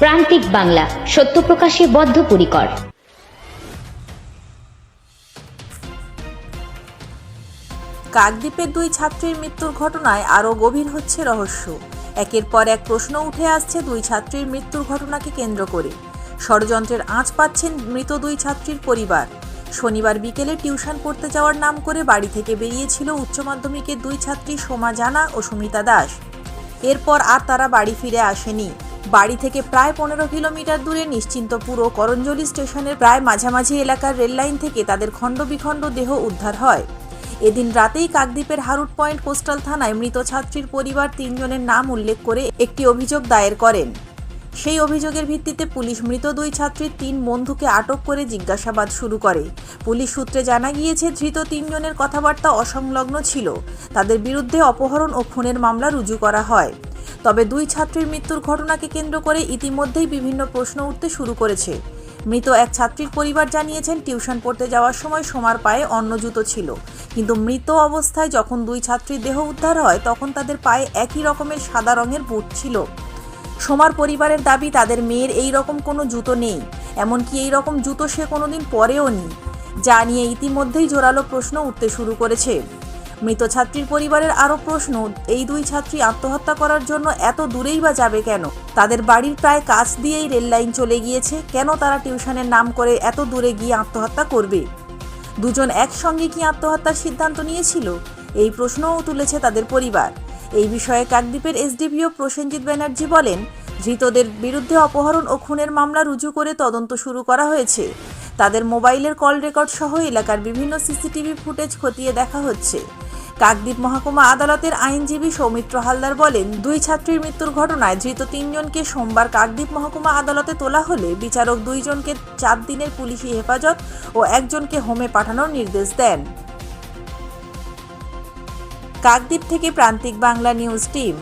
প্রান্তিক বাংলা, সত্য প্রকাশে বদ্ধপরিকর। কাকদ্বীপের দুই ছাত্রীর মৃত্যুর ঘটনায় আরও গভীর হচ্ছে রহস্য। একের পর এক প্রশ্ন উঠে আসছে দুই ছাত্রীর মৃত্যুর ঘটনাকে কেন্দ্র করে। ষড়যন্ত্রের আঁচ পাচ্ছেন মৃত দুই ছাত্রীর পরিবার। শনিবার বিকেলে টিউশন পড়তে যাওয়ার নাম করে বাড়ি থেকে বেরিয়েছিল উচ্চ মাধ্যমিকের দুই ছাত্রী সোমা জানা ও সুমিতা দাস। এরপর আর তারা বাড়ি ফিরে আসেনি। বাড়ি থেকে প্রায় পনেরো কিলোমিটার দূরে নিশ্চিন্তপুর ও করঞ্জলি স্টেশনের প্রায় মাঝামাঝি এলাকার রেললাইন থেকে তাদের খণ্ডবিখণ্ড দেহ উদ্ধার হয়। এদিন রাতেই কাকদ্বীপের হারুট পয়েন্ট কোস্টাল থানায় মৃত ছাত্রীর পরিবার তিনজনের নাম উল্লেখ করে একটি অভিযোগ দায়ের করেন। সেই অভিযোগের ভিত্তিতে পুলিশ মৃত দুই ছাত্রীর তিন বন্ধুকে আটক করে জিজ্ঞাসাবাদ শুরু করে। পুলিশ সূত্রে জানা গিয়েছে, ধৃত তিনজনের কথাবার্তা অসংলগ্ন ছিল। তাদের বিরুদ্ধে অপহরণ ও খুনের মামলা রুজু করা হয়। তবে দুই ছাত্রীর মৃত্যুর ঘটনাকে কেন্দ্র করে ইতিমধ্যেই বিভিন্ন প্রশ্ন উঠতে শুরু করেছে। মৃত এক ছাত্রীর পরিবার জানিয়েছেন, টিউশন পড়তে যাওয়ার সময় সোমার পায়ে অন্য জুতো ছিল। কিন্তু মৃত অবস্থায় যখন দুই ছাত্রীর দেহ উদ্ধার হয়, তখন তাদের পায়ে একই রকমের সাদা রঙের বুট ছিল। সোমার পরিবারের দাবি, তাদের মেয়ের এই রকম কোনো জুতো নেই। এমনকি এই রকম জুতো সে কোনোদিন পরেও নি। যা নিয়ে ইতিমধ্যেই জোরালো প্রশ্ন উঠতে শুরু করেছে। মৃত ছাত্রীর পরিবারের আরও প্রশ্ন, এই দুই ছাত্রী আত্মহত্যা করার জন্য এত দূরেই বা যাবে কেন? তাদের বাড়ির প্রায় কাছ দিয়েই রেল লাইন চলে গিয়েছে, কেন তারা টিউশনের নাম করে এত দূরে গিয়ে আত্মহত্যা করবে? দুজন একসঙ্গে কি আত্মহত্যার সিদ্ধান্ত নিয়েছিল? এই প্রশ্নও তুলেছে তাদের পরিবার। এই বিষয়ে কাকদ্বীপের এসডিপিও প্রসেনজিৎ ব্যানার্জি বলেন, ধৃতদের বিরুদ্ধে অপহরণ ও খুনের মামলা রুজু করে তদন্ত শুরু করা হয়েছে। তাদের মোবাইলের কল রেকর্ড সহ এলাকার বিভিন্ন সিসিটিভি ফুটেজ খতিয়ে দেখা হচ্ছে। কাকদ্বীপ মহকুমা আদালতের আইনজীবী সৌমিত্র হালদার বলেন, দুই ছাত্রীর মৃত্যুর ঘটনায় ধৃত তিনজনকে সোমবার কাকদ্বীপ মহকুমা আদালতে তোলা হলে বিচারক দুইজনকে চার দিনের পুলিশি হেফাজত ও একজনকে হোমে পাঠানোর নির্দেশ দেন। কাকদ্বীপ থেকে প্রান্তিক বাংলা নিউজ টিম।